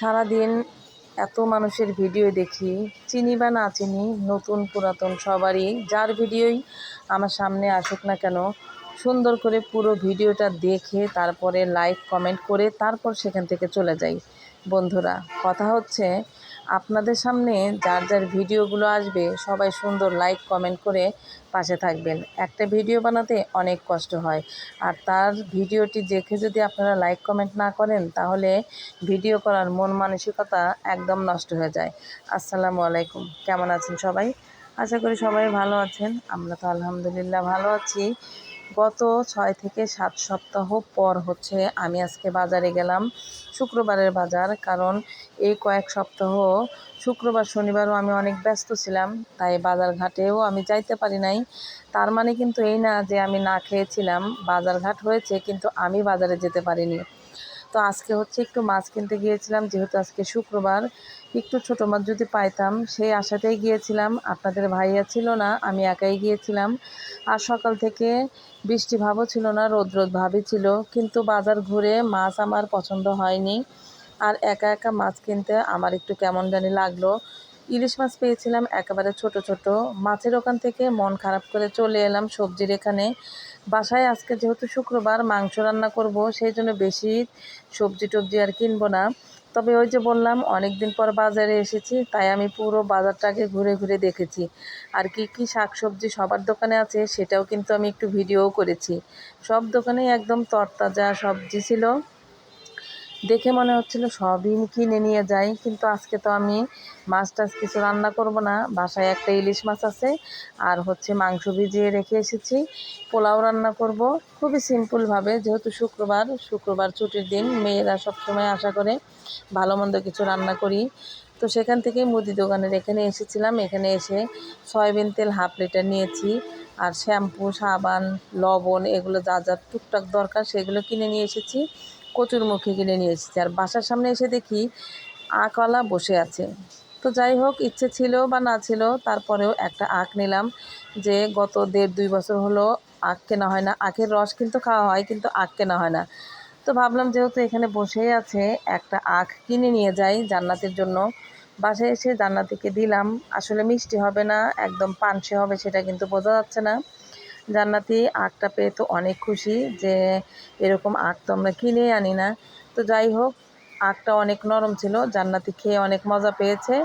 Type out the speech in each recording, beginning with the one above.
সারাদিন এত মানুষের ভিডিও দেখি, চিনি বা না চিনি, নতুন, পুরাতন সবারই। যার ভিডিওই আমার সামনে আসুক না কেন, সুন্দর করে পুরো ভিডিওটা দেখে তারপরে লাইক কমেন্ট করে তারপর সেখান থেকে চলে যাই। বন্ধুরা, কথা হচ্ছে আপনাদের সামনে যার যার ভিডিওগুলো আসবে, সবাই সুন্দর লাইক কমেন্ট করে পাশে থাকবেন। একটা ভিডিও বানাতে অনেক কষ্ট হয়। আর তার ভিডিওটি দেখে যদি আপনারা লাইক কমেন্ট না করেন, তাহলে ভিডিও করার মন মানসিকতা একদম নষ্ট হয়ে যায়। আসসালামু আলাইকুম। কেমন আছেন সবাই? আশা করি সবাই ভালো আছেন। আমরা তো আলহামদুলিল্লাহ ভালো আছি। গত ছয় থেকে সাত সপ্তাহ পর হচ্ছে আমি আজকে বাজারে গেলাম, শুক্রবারের বাজার। কারণ এই কয়েক সপ্তাহ, শুক্রবার, শনিবারও আমি অনেক ব্যস্ত ছিলাম, তাই বাজার ঘাটেও আমি যাইতে পারি নাই। তার মানে কিন্তু এই না যে আমি না খেয়েছিলাম, বাজার ঘাট হয়েছে, কিন্তু আমি বাজারে যেতে পারিনি। তো আজকে হচ্ছে একটু মাছ কিনতে গিয়েছিলাম, যেহেতু আজকে শুক্রবার, একটু ছোটো মাছ যদি পাইতাম, সেই আশাতেই গিয়েছিলাম। আপনাদের ভাইয়া ছিল না, আমি একাই গিয়েছিলাম। আর সকাল থেকে বৃষ্টি ভাবও ছিল না, রোদ রোদ ভাবই ছিল, কিন্তু বাজার ঘুরে মাছ আমার পছন্দ হয়নি। আর একা একা মাছ কিনতে আমার একটু কেমন জানি লাগল। ইলিশ মাছ পেয়েছিলাম একেবারে ছোট ছোট, মাছের ওখান থেকে মন খারাপ করে চলে এলাম সবজির এখানে। বাসায় আজকে যেহেতু শুক্রবার মাংস রান্না করব, সেই জন্য বেশি সবজি টবজি আর কিনবো না। তবে ওই যে বললাম অনেক দিন পর বাজারে এসেছি, তাই আমি পুরো বাজারটাকে ঘুরে ঘুরে দেখেছি। আর কি কি শাকসবজি সবার দোকানে আছে, সেটাও কিন্তু আমি একটু ভিডিও করেছি। সব দোকানেই একদম তরতাজা সবজি ছিল। দেখে মনে হচ্ছিল সবই কিনে নিয়ে যাই, কিন্তু আজকে তো আমি মাছ টাছ কিছু রান্না করব না। বাসায় একটা ইলিশ মাছ আছে, আর হচ্ছে মাংস ভিজিয়ে রেখে এসেছি। পোলাও রান্না করব, খুবই সিম্পলভাবে যেহেতু শুক্রবার শুক্রবার ছুটির দিন, মেয়েরা সবসময় আশা করে ভালো মন্দ কিছু রান্না করি। তো সেখান থেকেই মুদি দোকানের এখানে এসেছিলাম, এখানে এসে সয়াবিন তেল হাফ লিটার নিয়েছি, আর শ্যাম্পু, সাবান, লবণ, এগুলো যা যা টুকটাক দরকার সেগুলো কিনে নিয়ে এসেছি। কচুর মুখে কিনে নিয়ে এসেছি। আর বাসার সামনে এসে দেখি আঁকওয়ালা বসে আছে। তো যাই হোক, ইচ্ছে ছিল বা না ছিল, তারপরেও একটা আখ নিলাম যে গত দেড় দুই বছর হলো আখ কেনা হয় না। আখের রস কিন্তু খাওয়া হয়, কিন্তু আখ কেনা হয় না। তো ভাবলাম যেহেতু এখানে বসেই আছে, একটা আখ কিনে নিয়ে যাই জান্নাতের জন্য। বাসায় এসে জান্নাতিকে দিলাম। আসলে মিষ্টি হবে না, একদম পানসে হবে সেটা কিন্তু বোঝা যাচ্ছে না। জান্নাতি আখটা পেয়ে তো অনেক খুশি যে এরকম আখ তো আমরা কিনে আনি না। তো যাই হোক, আখটা অনেক নরম ছিল, জান্নাতি খেয়ে অনেক মজা পেয়েছে।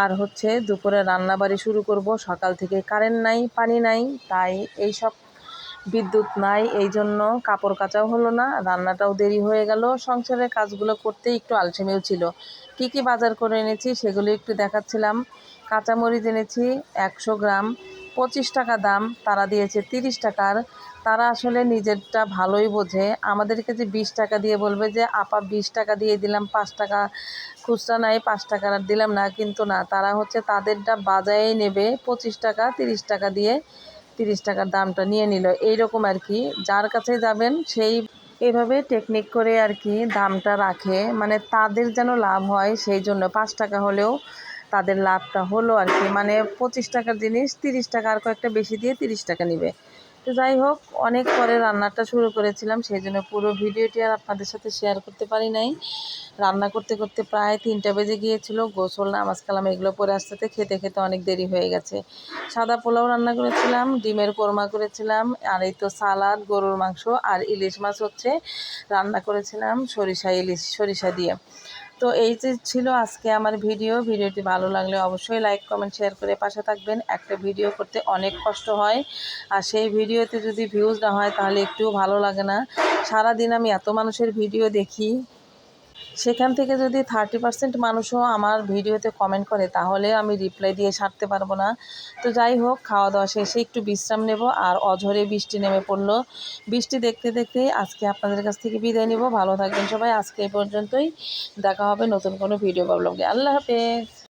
আর হচ্ছে দুপুরে রান্নাবাড়ি শুরু করব, সকাল থেকে কারেন্ট নাই, পানি নাই, তাই এই সব বিদ্যুৎ নাই, এই জন্য কাপড় কাচাও হলো না, রান্নাটাও দেরি হয়ে গেল, সংসারের কাজগুলো করতে একটু আলসেমিও ছিল। কি কি বাজার করে এনেছি সেগুলো একটু দেখাচ্ছিলাম। কাঁচামরিচ এনেছি একশো গ্রাম পঁচিশ টাকা দাম, তারা দিয়েছে তিরিশ টাকার তারা আসলে নিজেরটা ভালোই বোঝে। আমাদেরকে যে বিশ টাকা দিয়ে বলবে যে, আপা, বিশ টাকা দিয়ে দিলাম, পাঁচ টাকা খুচরা নাই, পাঁচ টাকার আর দিলাম না। কিন্তু না, তারা হচ্ছে তাদেরটা বাজারেই নেবে পঁচিশ টাকা, তিরিশ টাকা দিয়ে তিরিশ টাকার দামটা নিয়ে নিল। এইরকম আর কি। যার কাছে যাবেন, সেই এভাবে টেকনিক করে আর কি দামটা রাখে। মানে তাদের যেন লাভ হয়, সেই জন্য পাঁচ টাকা হলেও তাদের লাভটা হলো আর কি। মানে পঁচিশ টাকার জিনিস, তিরিশ টাকা আর কয়েকটা বেশি দিয়ে তিরিশ টাকা নিবে। তো যাই হোক, অনেক পরে রান্নাটা শুরু করেছিলাম, সেই জন্য পুরো ভিডিওটি আর আপনাদের সাথে শেয়ার করতে পারি নাই। রান্না করতে করতে প্রায় তিনটা বেজে গিয়েছিল, গোসল, নামাজ কালাম এগুলো পরে আসতে খেতে খেতে অনেক দেরি হয়ে গেছে। সাদা পোলাও রান্না করেছিলাম, ডিমের কোরমা করেছিলাম, আর এই তো সালাদ, গরুর মাংস আর ইলিশ মাছ হচ্ছে, রান্না করেছিলাম সরিষা ইলিশ, সরিষা দিয়ে। তো এই যে ছিল আজকে আমার ভিডিও, ভিডিওটি ভালো লাগলে অবশ্যই লাইক, কমেন্ট, শেয়ার করে পাশে থাকবেন। একটা ভিডিও করতে অনেক কষ্ট হয়, আর সেই ভিডিওতে যদি ভিউজ না হয় তাহলে একটু ভালো লাগে না। সারাদিন আমি এত মানুষের ভিডিও দেখি সেখান থেকে যদি থার্টি পার্সেন্ট মানুষও আমার ভিডিওতে কমেন্ট করে, তাহলে আমি রিপ্লাই দিয়ে সারতে পারব না। তো যাই হোক খাওয়া দাওয়া শেষে একটু বিশ্রাম নেব আর অঝরে বৃষ্টি নেমে পড়ল। বৃষ্টি দেখতে দেখতে আজকে আপনাদের কাছ থেকে বিদায় নেব। ভালো থাকবেন সবাই। আজকে এই পর্যন্তই। দেখা হবে নতুন কোনো ভিডিও ব্লগে আল্লাহ হাফেজ।